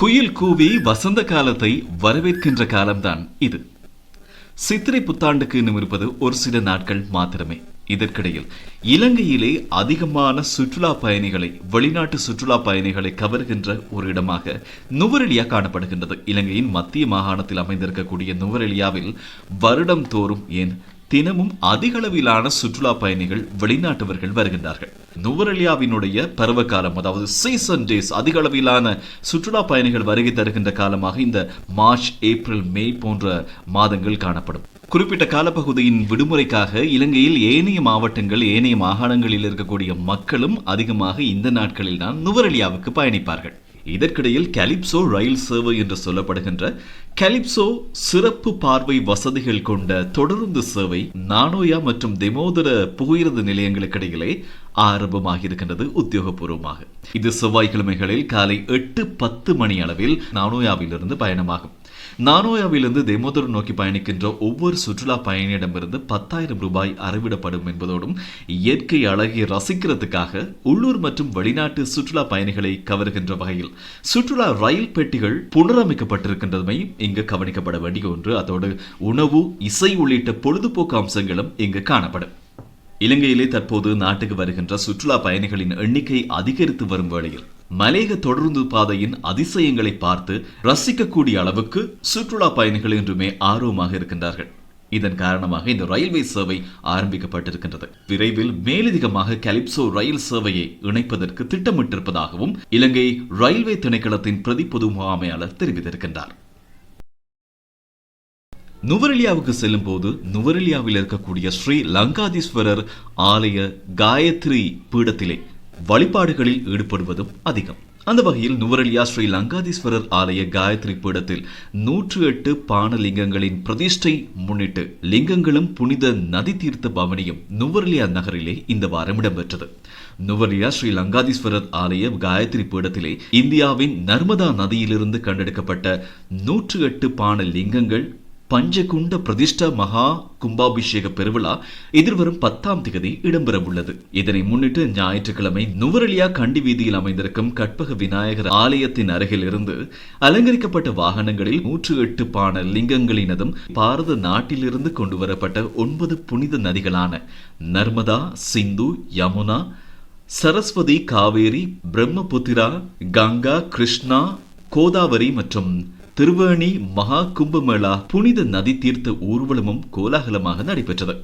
குயில் கூவி வசந்த காலத்தை வரவேற்கின்ற காலம்தான் இது. சித்திரை புத்தாண்டுக்கு இன்னும் இருப்பது ஒரு சில நாட்கள் மாத்திரமே. இதற்கிடையில் இலங்கையிலே அதிகமான சுற்றுலா பயணிகளை வெளிநாட்டு சுற்றுலா பயணிகளை கவர்கின்ற ஒரு இடமாக நுவரெலியா காணப்படுகின்றது. இலங்கையின் மத்திய மாகாணத்தில் அமைந்திருக்கக்கூடிய நுவரெலியாவில் வருடம் தோறும் ஏன் தினமும் அதிகளவிலான சுற்றுலா பயணிகள் வெளிநாட்டவர்கள் வருகின்றார்கள். நுவரெலியாவினுடைய பருவகாலம் அதாவது சீசன் டேஸ் அதிக அளவிலான சுற்றுலா பயணிகள் வருகை தருகின்ற காலமாக இந்த மார்ச் ஏப்ரல் மே போன்ற மாதங்கள் காணப்படும். குறிப்பிட்ட காலப்பகுதியின் விடுமுறைக்காக இலங்கையில் ஏனைய மாவட்டங்கள் ஏனைய மாகாணங்களில் இருக்கக்கூடிய மக்களும் அதிகமாக இந்த நாட்களில் தான் நுவரெலியாவுக்கு பயணிப்பார்கள். இதற்கிடையில் கலிப்சோ ரயில் சேவை என்று சொல்லப்படுகின்ற கலிப்சோ சிறப்பு பார்வை வசதிகள் கொண்ட தொடருந்து சேவை நானோயா மற்றும் தெமோதர புகையிரத நிலையங்களுக்கு இடையிலே ஆரம்பமாக இருக்கின்றது உத்தியோகபூர்வமாக. இது செவ்வாய்க்கிழமைகளில் காலை எட்டு பத்து மணி அளவில் நானோயாவிலிருந்து பயணமாகும். நானோயாவிலிருந்து தெமோதர் நோக்கி பயணிக்கின்ற ஒவ்வொரு சுற்றுலா பயணியிடமிருந்து பத்தாயிரம் ரூபாய் அறவிடப்படும் என்பதோடும் இயற்கை அழகை ரசிக்கிறதுக்காக உள்ளூர் மற்றும் வெளிநாட்டு சுற்றுலா பயணிகளை கவருகின்ற வகையில் சுற்றுலா ரயில் பெட்டிகள் புனரமைக்கப்பட்டிருக்கின்றதுமை இங்கு கவனிக்கப்பட வேண்டிய ஒன்று. அதோடு உணவு இசை உள்ளிட்ட பொழுதுபோக்கு அம்சங்களும் இங்கு காணப்படும். இலங்கையிலே தற்போது நாட்டுக்கு வருகின்ற சுற்றுலா பயணிகளின் எண்ணிக்கை அதிகரித்து வரும் வேளையில் மலேக தொடருந்து பாதையின் அதிசயங்களை பார்த்து ரசிக்கக்கூடிய அளவுக்கு சுற்றுலா பயணிகள் என்றுமே ஆர்வமாக இருக்கின்றார்கள். இதன் காரணமாக இந்த ரயில்வே சேவை ஆரம்பிக்கப்பட்டிருக்கின்றது. விரைவில் மேலதிகமாக கலிப்சோ ரயில் சேவையை இணைப்பதற்கு திட்டமிட்டிருப்பதாகவும் இலங்கை ரயில்வே திணைக்களத்தின் பிரதி பொது முகாமையாளர் தெரிவித்திருக்கின்றார். நுவரெலியாவுக்கு செல்லும் போது நுவரெலியாவில் இருக்கக்கூடிய ஸ்ரீ லங்காதீஸ்வரர் ஆலய காயத்ரி பீடத்திலே வழிபாடுகளில் ஈடுபடுவதும் அதிகம். அந்த வகையில் நுவரெலியா ஸ்ரீ லங்காதீஸ்வரர் ஆலய காயத்ரி பீடத்தில் நூற்று எட்டு பானலிங்கங்களின் பிரதிஷ்டை முன்னிட்டு லிங்கங்களும் புனித நதி தீர்த்த பவனியும் நுவரெலியா நகரிலே இந்த வாரம் இடம்பெற்றது. நுவரெலியா ஸ்ரீ லங்காதீஸ்வரர் ஆலய காயத்ரி பீடத்திலே இந்தியாவின் நர்மதா நதியிலிருந்து கண்டெடுக்கப்பட்ட நூற்று எட்டு பான லிங்கங்கள் பஞ்சகுண்ட பிரதிஷ்டா மகா கும்பாபிஷேக பெருவிழா எதிர்வரும் பத்தாம் தேதி இடம்பெற உள்ளது இதனை முன்னிட்டு ஞாயிற்றுக்கிழமை நுவரெலியா கண்டி வீதியில் அமைந்திருக்கும் கற்பக விநாயகர் ஆலயத்தின் அருகில் இருந்து அலங்கரிக்கப்பட்ட வாகனங்களில் நூற்று எட்டு பான லிங்கங்களினதும் பாரத நாட்டிலிருந்து கொண்டு வரப்பட்ட ஒன்பது புனித நதிகளான நர்மதா சிந்து யமுனா சரஸ்வதி காவேரி பிரம்மபுத்திரா கங்கா கிருஷ்ணா கோதாவரி மற்றும் திருவேணி மகா கும்பமேளா புனித நதி தீர்த்த ஊர்வலமும் கோலாகலமாக நடைபெற்றது.